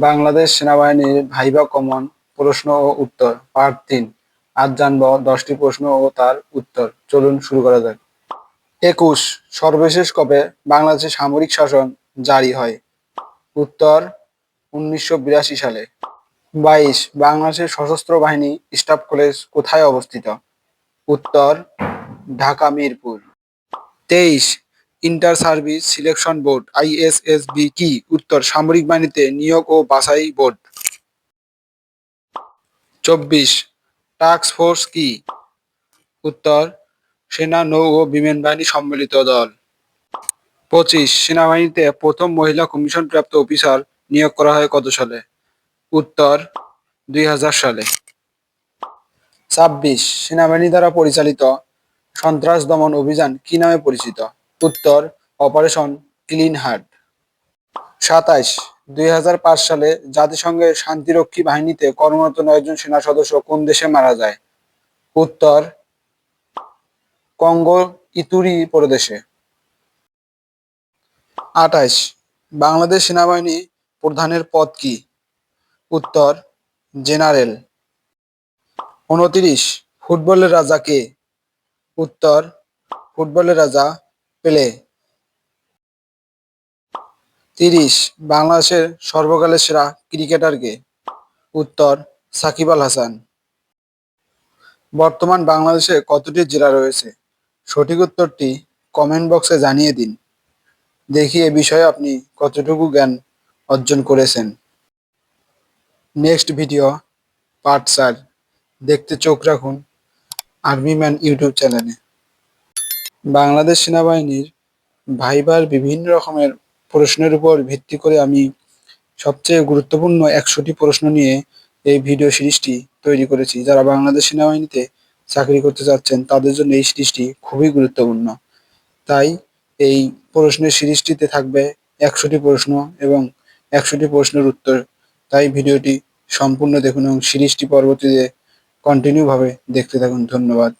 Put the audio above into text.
বাংলাদেশ সেনাবাহিনীর viva common প্রশ্ন ও উত্তর পার্ট তিন। আজ জানব দশটি প্রশ্ন ও তার উত্তর। চলুন শুরু করা যাক। একুশ, সর্বশেষ কবে বাংলাদেশে সামরিক শাসন জারি হয়? উত্তর, উনিশশো বিরাশি সালে। বাইশ, বাংলাদেশের সশস্ত্র বাহিনী স্টাফ কলেজ কোথায় অবস্থিত? উত্তর, ঢাকা মিরপুর। তেইশ inter service selection board ISSB কি? উত্তর, সামরিক বাহিনীতে নিয়োগ ও বাছাই বোর্ড। চব্বিশ, টাস্ক ফোর্স কি? উত্তর, সেনা, নৌ ও বিমান বাহিনী সম্মিলিত দল। পঁচিশ, সেনাবাহিনীতে প্রথম মহিলা কমিশন প্রাপ্ত অফিসার নিয়োগ করা হয় কত সালে? উত্তর, দুই হাজার সালে। ছাব্বিশ, সেনাবাহিনী দ্বারা পরিচালিত সন্ত্রাস দমন অভিযান কি নামে পরিচিত? উত্তর, অপারেশন ক্লিন হার্ট। সাতাইশ, দুই হাজার পাঁচ সালে জাতিসংঘের শান্তিরক্ষী বাহিনীতে কর্মরত নয়জন সেনা সদস্য কোন দেশে মারা যায়? উত্তর, কঙ্গো ইতুরি প্রদেশে। আঠাইশ, বাংলাদেশ সেনাবাহিনী প্রধানের পদ কি? উত্তর, জেনারেল। উনতিরিশ, ফুটবলের রাজা কে? উত্তর, ফুটবলের রাজা পেলে তিরিশ, বাংলাদেশের সর্বকালের সেরা ক্রিকেটার কে উত্তর, সাকিব আল হাসান। বর্তমান বাংলাদেশে কতটি জেলা রয়েছে? সঠিক উত্তরটি কমেন্ট বক্সে জানিয়ে দিন। দেখি এ বিষয়ে আপনি কতটুকু জ্ঞান অর্জন করেছেন। নেক্সট ভিডিও পার্ট চার। দেখতে চোখ রাখুন আর্মি ম্যান ইউটিউব চ্যানেলে বাংলাদেশ সেনাবাহিনীর ভাইবার বিভিন্ন রকমের প্রশ্নের উপর ভিত্তি করে আমি সবচেয়ে গুরুত্বপূর্ণ একশোটি প্রশ্ন নিয়ে এই ভিডিও সিরিজটি তৈরি করেছি। যারা বাংলাদেশ সেনাবাহিনীতে চাকরি করতে চাচ্ছেন, তাদের জন্য এই সিরিজটি খুবই গুরুত্বপূর্ণ। তাই এই প্রশ্নের সিরিজটিতে থাকবে একশোটি প্রশ্ন এবং একশোটি প্রশ্নের উত্তর। তাই ভিডিওটি সম্পূর্ণ দেখুন এবং সিরিজটি পরবর্তীতে কন্টিনিউ ভাবে দেখতে থাকুন। ধন্যবাদ।